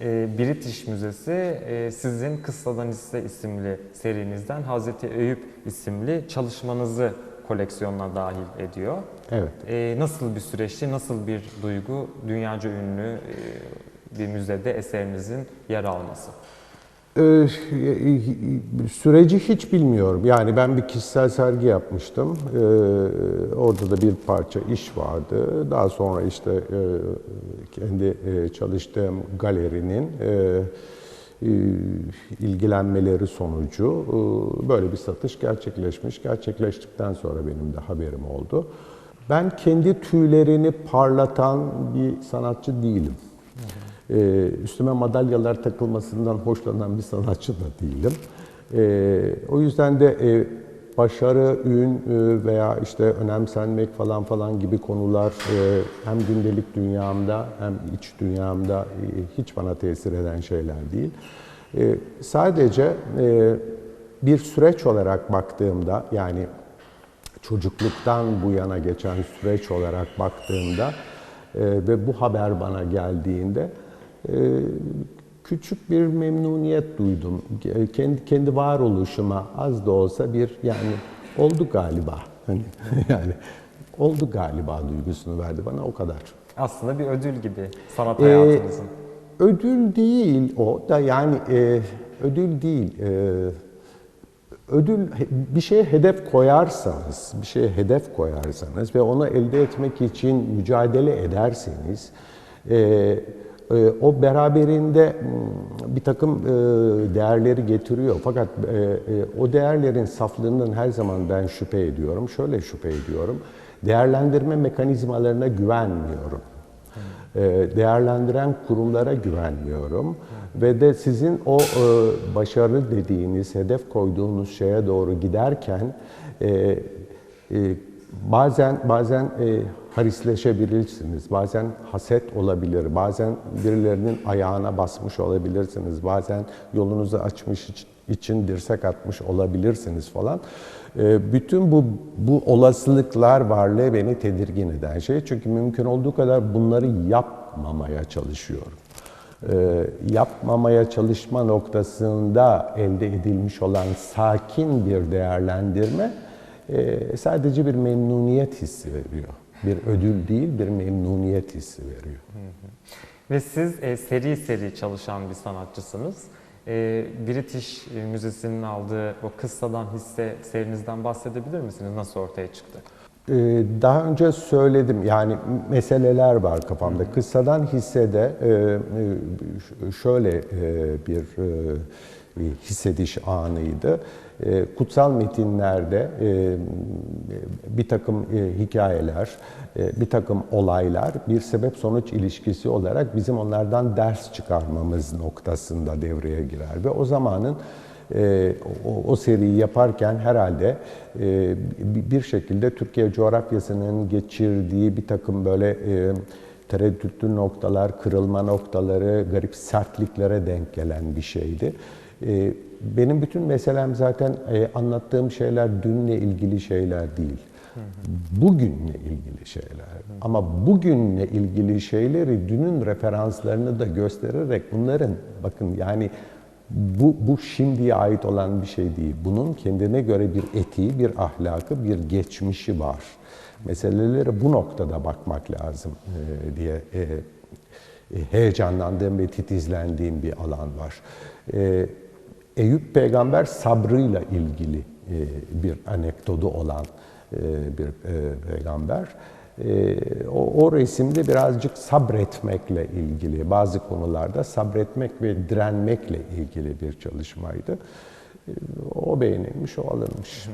Ee, British Müzesi e, sizin Kıssadan Hisse isimli serinizden Hazreti Eyüp isimli çalışmanızı koleksiyonuna dahil ediyor. Evet. Ee, Nasıl bir süreçti, nasıl bir duygu dünyaca ünlü e, bir müzede eserinizin yer alması? Ee, süreci hiç bilmiyorum. Yani ben bir kişisel sergi yapmıştım. Ee, orada da bir parça iş vardı. Daha sonra işte e, kendi e, çalıştığım galerinin e, ilgilenmeleri sonucu böyle bir satış gerçekleşmiş. Gerçekleştikten sonra benim de haberim oldu. Ben kendi tüylerini parlatan bir sanatçı değilim. Ee, üstüme madalyalar takılmasından hoşlanan bir sanatçı da değilim. Ee, o yüzden de e, başarı, ün e, veya işte önemsenmek falan falan gibi konular e, hem gündelik dünyamda hem iç dünyamda hiç bana tesir eden şeyler değil. Sadece bir süreç olarak baktığımda yani çocukluktan bu yana geçen süreç olarak baktığımda ve bu haber bana geldiğinde küçük bir memnuniyet duydum. Kendi kendi varoluşuma az da olsa bir yani oldu galiba. Hani yani oldu galiba duygusunu verdi bana o kadar. Aslında bir ödül gibi sanat Ee, hayatınızın. ödül değil o da yani e, ödül değil. E, ödül bir şeye hedef koyarsanız, bir şeye hedef koyarsanız ve onu elde etmek için mücadele ederseniz e, o beraberinde mm, bir takım e, değerleri getiriyor. Fakat e, e, o değerlerin saflığından her zaman ben şüphe ediyorum. Şöyle şüphe ediyorum. Değerlendirme mekanizmalarına güvenmiyorum. Değerlendiren kurumlara güvenmiyorum ve de sizin o başarı dediğiniz, hedef koyduğunuz şeye doğru giderken bazen bazen harisleşebilirsiniz, bazen haset olabilir, bazen birilerinin ayağına basmış olabilirsiniz, bazen yolunuzu açmış iç- için dirsek atmış olabilirsiniz falan. E, bütün bu bu olasılıklar varlığı beni tedirgin eden şey. Çünkü mümkün olduğu kadar bunları yapmamaya çalışıyorum. E, yapmamaya çalışma noktasında elde edilmiş olan sakin bir değerlendirme e, sadece bir memnuniyet hissi veriyor. Bir ödül değil, bir memnuniyet hissi veriyor. Ve siz e, seri seri çalışan bir sanatçısınız. E, British Müzesi'nin aldığı o kıssadan hisse serinizden bahsedebilir misiniz? Nasıl ortaya çıktı? Ee, Daha önce söyledim yani meseleler var kafamda. Kıssadan hissede e, e, şöyle e, bir e, hissediş anıydı. E, Kutsal metinlerde e, bir takım e, hikayeler, bir takım olaylar bir sebep-sonuç ilişkisi olarak bizim onlardan ders çıkarmamız noktasında devreye girer ve o zamanın o, o seriyi yaparken herhalde bir şekilde Türkiye coğrafyasının geçirdiği bir takım böyle e, tereddütlü noktalar, kırılma noktaları, garip sertliklere denk gelen bir şeydi. E, benim bütün meselem zaten e, anlattığım şeyler dünle ilgili şeyler değil. Bugünle ilgili şeyler. Ama bugünle ilgili şeyleri dünün referanslarını da göstererek bunların bakın yani bu, bu şimdiye ait olan bir şey değil. Bunun kendine göre bir etiği, bir ahlakı, bir geçmişi var. Meselelere bu noktada bakmak lazım e, diye e, e, heyecanlandığım ve titizlendiğim bir alan var. E, Eyüp peygamber sabrıyla ilgili e, bir anekdodu olan e, bir e, peygamber. O, o resimde birazcık sabretmekle ilgili, bazı konularda sabretmek ve direnmekle ilgili bir çalışmaydı. O beğenilmiş, o alınmış.